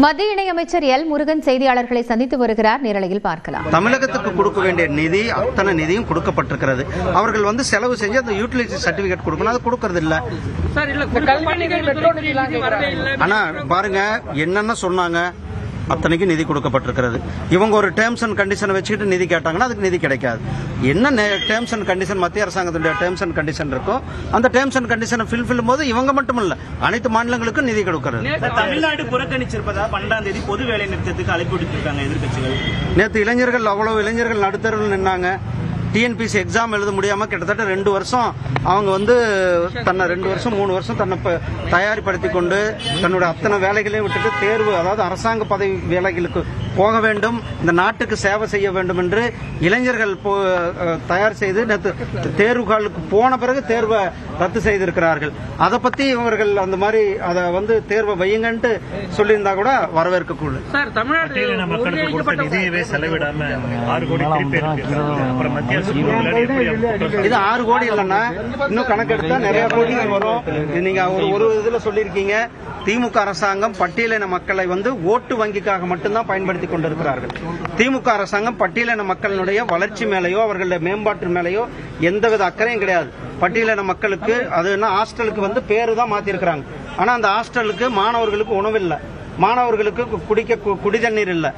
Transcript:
மத்திய இணையமைச்சர் எல் முருகன் செய்தியாளர்களை சந்தித்து வருகிறார். நேரலையில் பார்க்கலாம். தமிழகத்துக்கு கொடுக்க வேண்டிய நிதி அத்தனை நிதியும் கொடுக்கப்பட்டிருக்கிறது. அவர்கள் வந்து செலவு செஞ்சு அந்த யூட்டிலிட்டி சர்டிபிகேட் கொடுக்கணும். அது கொடுக்கறது இல்ல ஆனா பாருங்க என்னென்ன சொன்னாங்க? அத்தனைக்கும் நிதி கொடுக்கப்பட்டிருக்கிறது. இவங்க ஒரு டேர்ம்ஸ் அண்ட் கண்டிஷனை வச்சுக்கிட்டு நிதி கேட்டாங்கன்னா அதுக்கு நிதி கிடைக்காது. என்ன டேர்ம்ஸ் அண்ட் கண்டிஷன் மத்திய அரசாங்கத்துடைய டேர்ம்ஸ் அண்ட் கண்டிஷன் இருக்கோ அந்த டேர்ம்ஸ் அண்ட் கண்டிஷனை ஃபில்ஃபில் போது இவங்க மட்டும் இல்ல அனைத்து மாநிலங்களுக்கும் நிதி கொடுக்கிறது. தமிழ்நாடு புறக்கணிச்சிருப்பதா பன்னெண்டாம் தேதி பொது வேலை நிறுத்தத்துக்கு அழைப்பு விடுத்திருக்காங்க எதிர்க்கட்சிகள்? நேற்று இளைஞர்கள் அவ்வளவு இளைஞர்கள் நடுத்தருவில் நின்னாங்க. டிஎன்பிசி எக்ஸாம் எழுத முடியாம கிட்டத்தட்ட ரெண்டு வருஷம் அவங்க வந்து தன்னை ரெண்டு வருஷம் மூணு வருஷம் தன்னை தயார்படுத்தி கொண்டு தன்னோட அத்தனை வேலைகளையும் விட்டுட்டு தேர்வு அதாவது அரசாங்க பதவி வேலைகளுக்கு போக வேண்டும் இந்த நாட்டுக்கு சேவை செய்ய வேண்டும் என்று இளைஞர்கள் தயார் செய்து நேற்று தேர்வுகளுக்கு போன பிறகு தேர்வை ரத்து செய்திருக்கிறார்கள். அதை பத்தி இவர்கள் அந்த மாதிரி அதை வந்து தேர்வை வையுங்கன்ட்டு சொல்லியிருந்தா கூட வரவேற்கக்கூடாது சார் தமிழ்நாடு பட்டியலின மக்களுக்கு கொடுத்த ஒருங்கிணைக்கப்பட்ட நிதியவே செலவிடாம ஆறு கோடி திருப்பி அப்புறம் மத்திய இது ஆறு கோடி இல்லைன்னா இன்னும் கணக்கெடுத்தா நிறைய கோடிகள் வரும். நீங்க ஒரு ஒரு இதுல சொல்லியிருக்கீங்க திமுக அரசாங்கம் பட்டியலின மக்களை வந்து ஓட்டு வங்கிக்காக மட்டும்தான் பயன்படுத்தி கொண்டிருக்கிறார்கள். திமுக அரசாங்கம் பட்டியலின மக்களினுடைய வளர்ச்சி மேலேயோ அவர்களுடைய மேம்பாட்டு மேலேயோ எந்தவித அக்கறையும் கிடையாது. பட்டியலின மக்களுக்கு அது என்ன ஹாஸ்டலுக்கு வந்து பேரு தான் மாத்திருக்கிறாங்க. ஆனா அந்த ஹாஸ்டலுக்கு மாணவர்களுக்கு உணவு இல்லை. மாணவர்களுக்கு குடிக்க கு- குடி தண்ணீர் இல்லை.